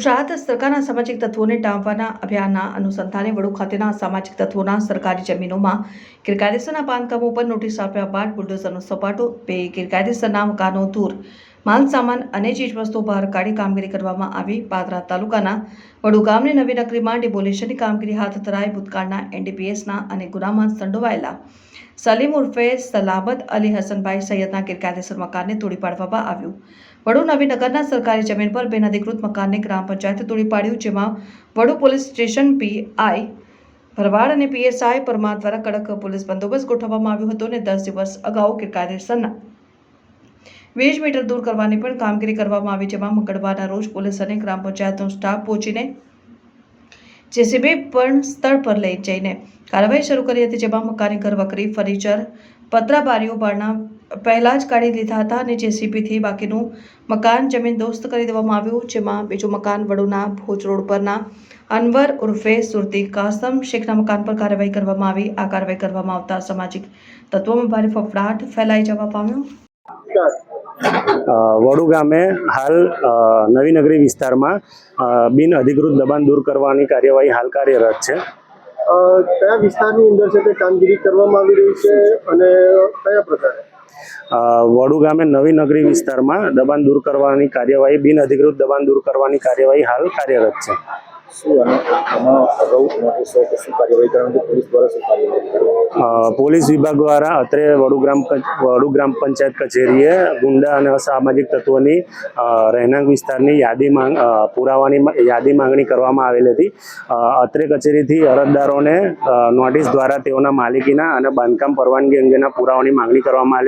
ગુજરાત સરકારના સામાજિક તત્વોને ડામવાના અભિયાનના અનુસંધાને વડુ ખાતેના સામાજિક તત્વોના સરકારી જમીનોમાં ગેરકાયદેસરના બાંધકામો પર નોટિસ આપ્યા બાદ બુલડોઝરનો સપાટો બે ગેરકાયદેસરના મકાનો દૂર માલ સામાન અને ચીજવસ્તુઓ બહાર કાઢી કામગીરી કરવામાં આવી. પાદરા તાલુકાના વડુ ગામની નવી નગરીમાં ડિમોલિશનની કામગીરી હાથ ધરાઈ ભૂતકાળના એનડીપીએસના અને ગુનામાં સંડોવાયેલા સલીમ ઉર્ફે સલાબત અલી હસનભાઈ સૈયદના ગેરકાયદેસર મકાનને તોડી પાડવામાં આવ્યું. વડુ નવીનગરના સરકારી જમીન પર બિનઅધિકૃત મકાનને ગ્રામ પંચાયતે તોડી પાડ્યું, જેમાં Vadu police station PI Bharwad અને પીએસઆઈ પરમાર દ્વારા કડક પોલીસ બંદોબસ્ત ગોઠવવામાં આવ્યો હતો અને દસ દિવસ અગાઉ ગેરકાયદેસરના વીસ મીટર દૂર કરવાની પણ કામગીરી કરવામાં આવી, જેમાં મંગળવારના રોજ પોલીસ અને ગ્રામ પંચાયતનો સ્ટાફ પહોંચીને જેસીબી પણ સ્થળ પર લઈ જઈને કાર્યવાહી શરૂ કરી હતી, જેમાં મકાની ઘર વકરી ફર્નિચર પતરા બારીઓ બારણા પહેલા જ કાઢી લીધા હતા અને જેસીબીથી બાકીનું મકાન જમીન દોસ્ત કરી દેવામાં આવ્યું, જેમાં બીજું મકાન વડુના ભોજ રોડ પરના અનવર ઉર્ફે સુરતી કાસમ શેખના મકાન પર કાર્યવાહી કરવામાં આવી. આ કાર્યવાહી કરવામાં આવતા સામાજિક તત્વોમાં ભારે ફફડાટ ફેલાઈ જવા પામ્યો. વડુ ગામે હાલ નવી નગરી વિસ્તારમાં બિન અધિકૃત દબાણ દૂર કરવાની કાર્યવાહી હાલ કાર્યરત છે. કયા વિસ્તારની અંદર છે તે કામગીરી કરવામાં આવી રહી છે અને કયા પ્રકારે? વડુ ગામે નવી નગરી વિસ્તારમાં દબાણ દૂર કરવાની કાર્યવાહી બિન અધિકૃત દબાણ દૂર કરવાની કાર્યવાહી હાલ કાર્યરત છે. પોલીસ વિભાગ દ્વારા અત્રે વડુ ગ્રામ પંચ- વડુ ગ્રામ પંચાયત કચેરીએ ગુંડા અને અસામાજિક તત્વોની રહેણાંક વિસ્તારની યાદી માંગ પુરાવાની યાદી માંગણી કરવામાં આવેલી હતી. અત્રે કચેરીથી અરજદારોને નોટિસ દ્વારા તેઓના માલિકીના અને બાંધકામ પરવાનગી અંગેના પુરાવાની માંગણી કરવામાં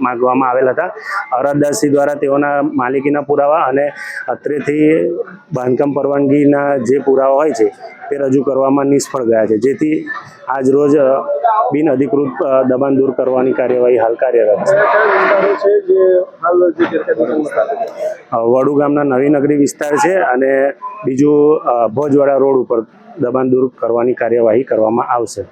માંગવામાં આવેલ હતા. અરજદારશ્રી દ્વારા તેઓના માલિકીના પુરાવા અને અત્રેથી બાંધકામ પરવાનગીના જે પુરાવા હોય છે તે રજૂ કરવામાં નિષ્ફળ ગયા છે. જેથી આજ રોજ બિન અધિકૃત દબાણ દૂર કરવાની કાર્યવાહી હાલ કાર્યરત છે. વડુ ગામના નવી નગરી વિસ્તાર છે અને બીજું ભોજવાડા રોડ ઉપર દબાણ દૂર કરવાની કાર્યવાહી કરવામાં આવશે.